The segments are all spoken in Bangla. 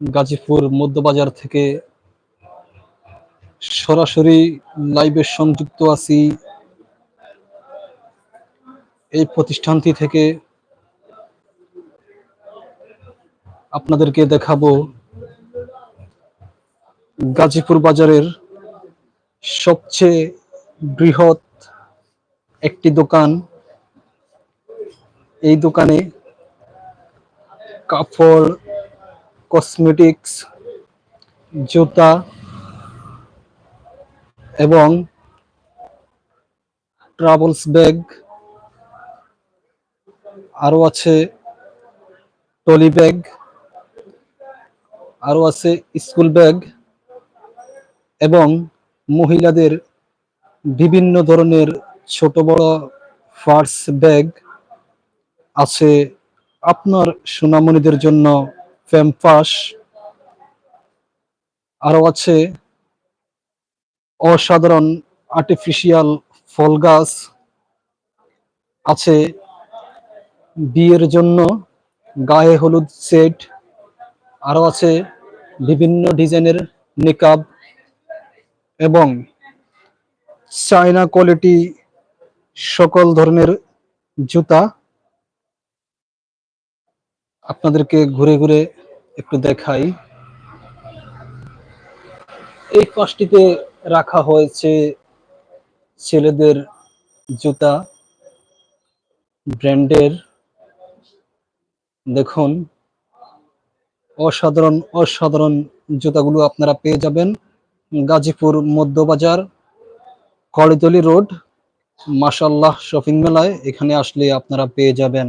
গাজীপুর মধ্যবাজার থেকে সরাসরি লাইভে সংযুক্ত আছি। এই প্রতিষ্ঠানটি থেকে আপনাদেরকে দেখাবো গাজীপুর বাজারের সবচেয়ে বৃহৎ একটি দোকান। এই দোকানে কাপড় কসমেটিক্স, জুতা এবং ট্রাভেলস ব্যাগ, আরও আছে টলি ব্যাগ, আরও আছে স্কুল ব্যাগ এবং মহিলাদের বিভিন্ন ধরনের ছোট বড় ফার্স ব্যাগ আছে। আপনার সোনামণিদের জন্য ফ্যাম্পাস আরও আছে অসাধারণ আর্টিফিশিয়াল ফল গাছ আছে। বিয়ের জন্য গায়ে হলুদ সেট আরও আছে বিভিন্ন ডিজাইনের নিকাব এবং চায়না কোয়ালিটি সকল ধরনের জুতা। আপনাদেরকে ঘুরে ঘুরে একটু দেখাই। এই পাশটিতে রাখা হয়েছে ছেলেদের জুতা ব্র্যান্ডের। দেখুন, অসাধারণ অসাধারণ জুতাগুলো আপনারা পেয়ে যাবেন। গাজীপুর মধ্যবাজার কড়িতলি রোড মাসাল্লাহ শপিং মেলায় এখানে আসলে আপনারা পেয়ে যাবেন।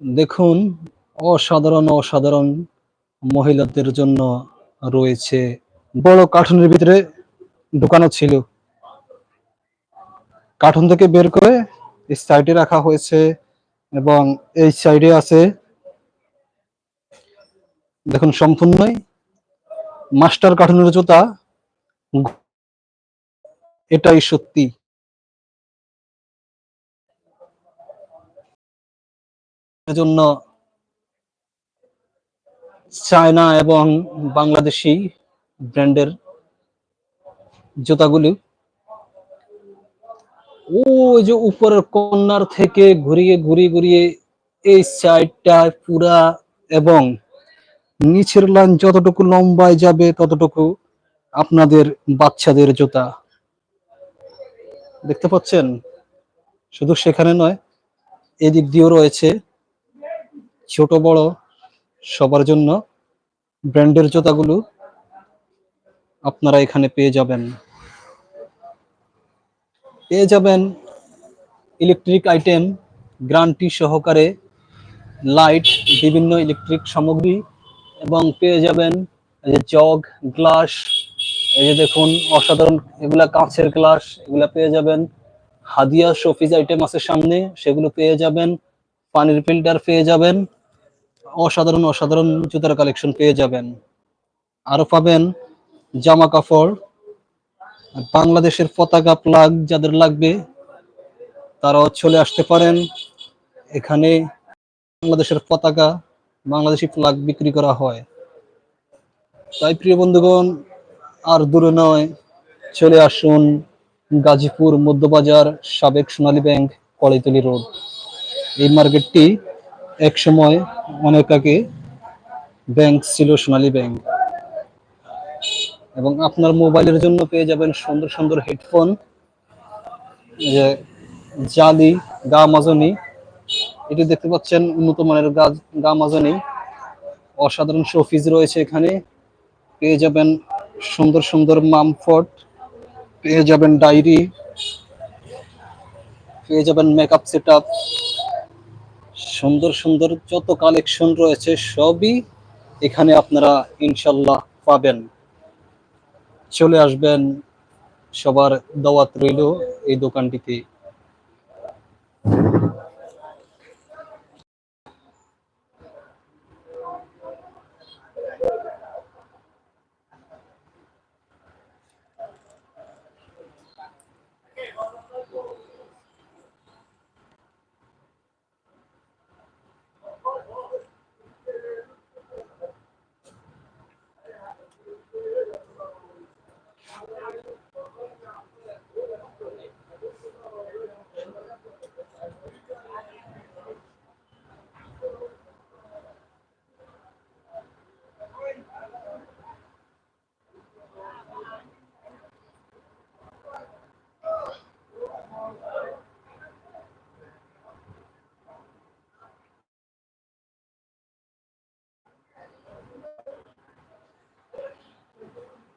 দেখুন, অসাধারণ অসাধারণ মহিলাদের জন্য রয়েছে বড় কার্টুনের ভিতরে ঢুকানো ছিল। কার্টুন থেকে বের করে সাইডে রাখা হয়েছে এবং এই সাইডে আছে দেখুন, সম্পূর্ণই মাস্টার কার্টুনের জুতা। এটাই সত্যি। জন্য চায়না এবং বাংলাদেশি ব্র্যান্ডের জুতাগুলি ওই যে উপরের কর্নার থেকে ঘুরিয়ে ঘুরিয়ে ঘুরিয়ে এই সাইডটা পুরা এবং নিচের লাইন যতটুকু লম্বায় যাবে ততটুকু আপনাদের বাচ্চাদের জুতা। দেখতে পাচ্ছেন? শুধু সেখানে নয়, এদিক দিয়েও রয়েছে ছোট বড় সবার জন্য ব্র্যান্ডের জুতাগুলো আপনারা এখানে পেয়ে যাবেন। পেয়ে যাবেন ইলেকট্রিক আইটেম গ্রান্টি সহকারে লাইট বিভিন্ন ইলেকট্রিক সামগ্রী এবং পেয়ে যাবেন জগ গ্লাস এই যে দেখুন অসাধারণ এগুলা কাঁচের গ্লাস এগুলা পেয়ে যাবেন। হাদিয়া শোপিস আইটেম আছে সামনে, সেগুলো পেয়ে যাবেন। পানির ফিল্টার পেয়ে যাবেন। অসাধারণ অসাধারণ জুতার কালেকশন পেয়ে যাবেন। আরও পাবেন জামা কাপড় বাংলাদেশের পতাকা প্লাগ যাদের লাগবে, তারাও চলে আসতে পারেন। এখানে বাংলাদেশের পতাকা, বাংলাদেশি ফ্লাগ বিক্রি করা হয়। তাই প্রিয় বন্ধুগণ, আর দূরে নয়, চলে আসুন গাজীপুর মধ্যবাজার সাবেক সোনালী ব্যাংক কড়াইতলি রোড। এই মার্কেটটি এক সময় অনেক আগে ব্যাংক ছিল সোনালী ব্যাংক এবং আপনার মোবাইলের জন্য পেয়ে যাবেন সুন্দর সুন্দর হেডফোন যে জালি, গা মাজনি। এটি দেখতে পাচ্ছেন উন্নত মানের গা গা মাজনি। অসাধারণ শোফিজ রয়েছে এখানে। পেয়ে যাবেন সুন্দর সুন্দর মামফট, পেয়ে যাবেন ডায়েরি, পেয়ে যাবেন মেকআপ সেট সুন্দর সুন্দর যত কালেকশন রয়েছে, সবই এখানে আপনারা ইনশাল্লাহ পাবেন। চলে আসবেন, সবার দাওয়াত রইল এই দোকানটিতে।